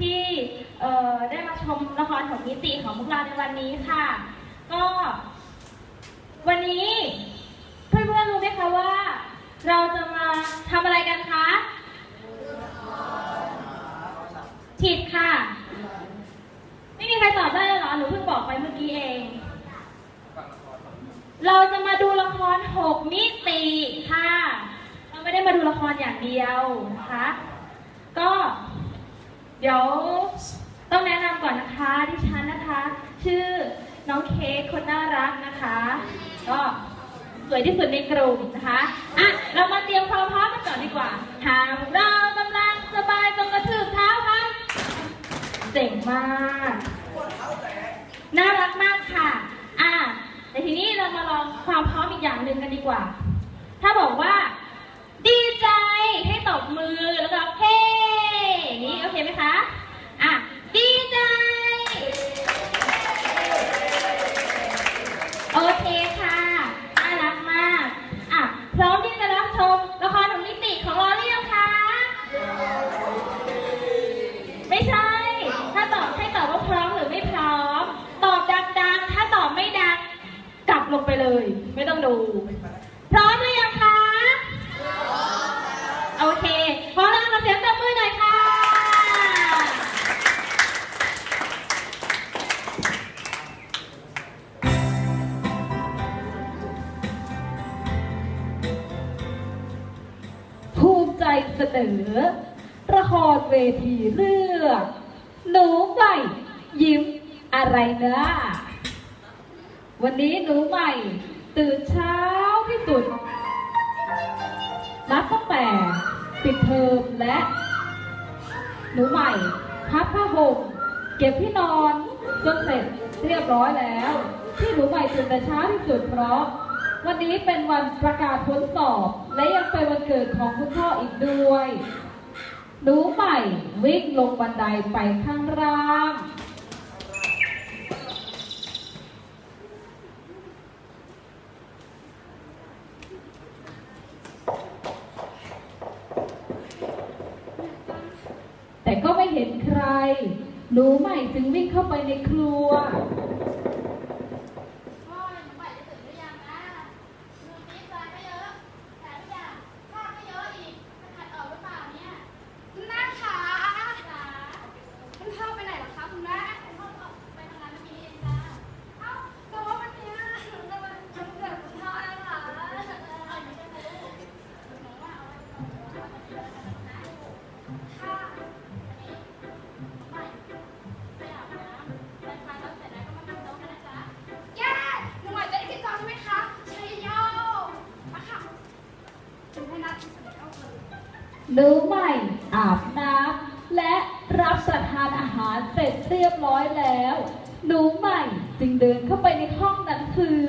ที่ได้มาชมละครของมิติของพวกเราในวันนี้ค่ะ ก็วันนี้เพื่อนๆรู้ไหมคะว่า เราจะมาทำอะไรกันคะผิดค่ะ ไม่มีใครตอบได้เลยเหรอหนูเพิ่งบอกไปเมื่อกี้เอง เราจะมาดูละครหกมิติค่ะ เราไม่ได้มาดูละครอย่างเดียวนะคะ ก็ เดี๋ยวต้องแนะนำก่อนนะคะดิฉันนะคะ ชื่อน้องเค้กคนน่ารักนะคะ ก็สวยที่สุดในกลุ่มนะคะอะเรามาเตรียมความพร้อมกันก่อนดีกว่าหากเรากำลังสบายตรงกระทืบเท้าค่ะเจ๋งมากน่ารักมากค่ะ อะแต่ทีนี้เรามาลองความพร้อมอีกอย่างหนึ่งกันดีกว่า ถ้าบอกว่า อ ละครเวทีเรื่อง หนูใหม่ ยิ้มอะไรนะวันนี้หนูใหม่ ตื่นเช้าที่สุด นับตั้งแต่ปิดเทอมและ หนูใหม่ พับผ้าห่มเก็บที่นอนจนเสร็จเรียบร้อยแล้ว ที่หนูใหม่ตื่นแต่เช้าที่สุดเพราะ วันนี้เป็นวันประกาศผลสอบ และยังเป็นวันเกิดของคุณพ่ออีกด้วยหนูใหม่วิ่งลงบันไดไปข้างล่างแต่ก็ไม่เห็นใคร หนูใหม่จึงวิ่งเข้าไปในครัว หนูใหม่อาบน้ำและรับประทานอาหารเสร็จเรียบร้อยแล้ว หนูใหม่จึงเดินเข้าไปในห้องหนังสือ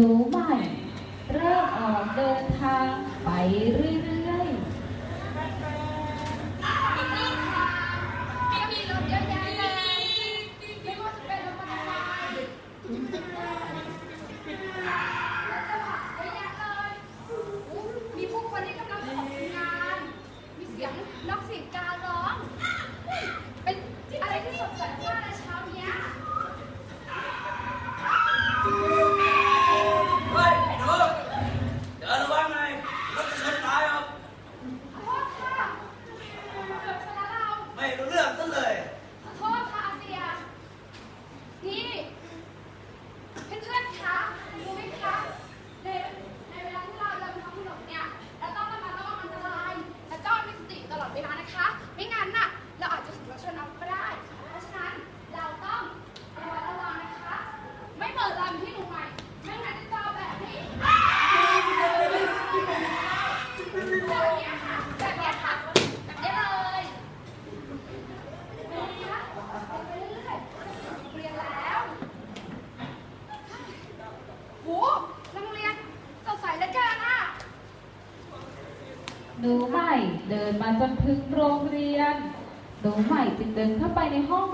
รู้ใหม่ เริ่มออกเดินทางไปเรื่อย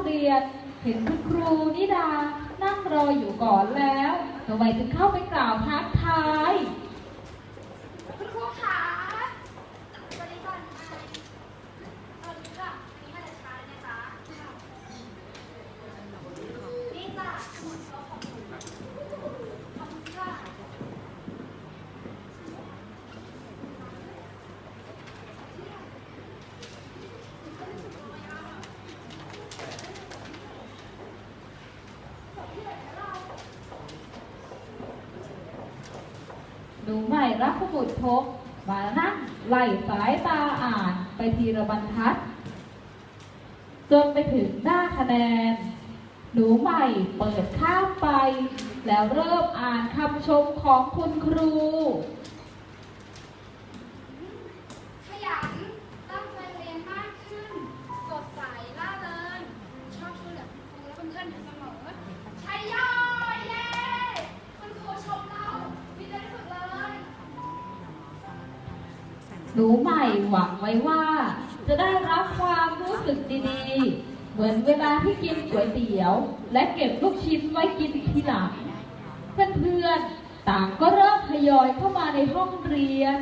เรียน เห็นคุณครูนิดา นั่งรออยู่ก่อนแล้วทำไมถึงเข้าไปกล่าวทักทาย หนูใหม่รับขบุตรพบมานั่งไลสายตาอ่านไปทีระบรรทัด จนไปถึงหน้าคะแนน หนูใหม่เปิดข้าไป แล้วเริ่มอ่านคำชมของคุณครู หนูใหม่หวังไว้ว่า จะได้รับความรู้สึกดีๆ เหมือนเวลาที่กินก๋วยเตี๋ยว และเก็บลูกชิ้นไว้กินทีหลัง เพื่อนๆต่างก็เริ่มทยอยเข้ามาในห้องเรียน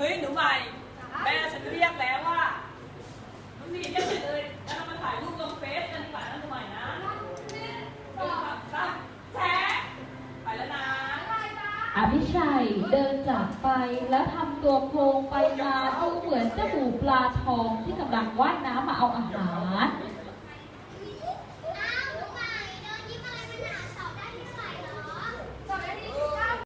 ม่แม่ฉันเรียกแล้วว่าน้องดีเรียกเสร็จเลยแล้วเรามาถ่ายรูปลงเฟซกันดีกว่านะสมัยนะสองสามแชร์ไปแล้วนะอภิชัยเดินจากไปแล้วทำตัวโพลงไปมาดูเหมือนเจ้าหมูปลาทองที่กำลังว่ายน้ำมาเอาอาหาร